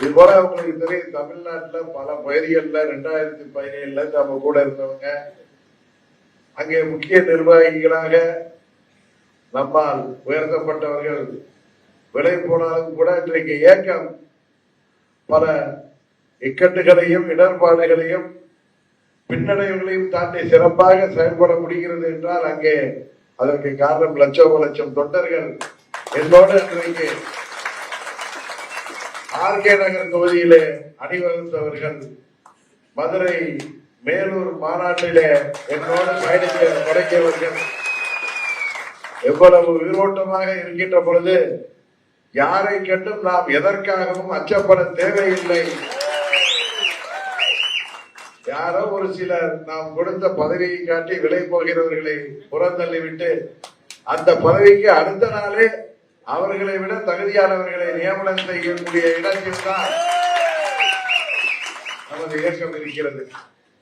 இது போல உங்களுக்கு தெரியும் தமிழ்நாட்டுல பல பகுதிகளில் ரெண்டாயிரத்தி பதினேழுல நம்ம கூட இருந்தவங்க அங்கே முக்கிய நிர்வாகிகளாக நம்மால் உயர்த்தப்பட்டவர்கள் விலை போனாலும் கூட இன்றைக்கு இயக்கம் பல இக்கட்டுகளையும் இடர்பாடுகளையும் பின்னடைவுகளையும் தாண்டி சிறப்பாக செயல்பட முடிகிறது என்றால் அங்கே அதற்கு காரணம் லட்சம் லட்சம் தொண்டர்கள் என்னோடு இன்றைக்கு ஆர்கே நகர் தொகுதியிலே அணிவகுத்தவர்கள் மதுரை மேலூர் மாநாட்டிலே என்னோடு பயணிக்க தொடங்கியவர்கள் எவ்வளவு உயிரோட்டமாக இருக்கின்ற பொழுது யாரை கண்டும் நாம் எதற்காகவும் அச்சப்பட தேவையில்லை. யாரோ ஒரு சிலர் நாம் கொடுத்த பதவியை காட்டி விலை போகிறவர்களை புறந்தள்ளிவிட்டு அந்த பதவிக்கு அடுத்த நாளே அவர்களை விட தகுதியானவர்களை நியமனம் செய்யக்கூடிய இடத்தில் தான் நமது இயக்கம் இருக்கிறது.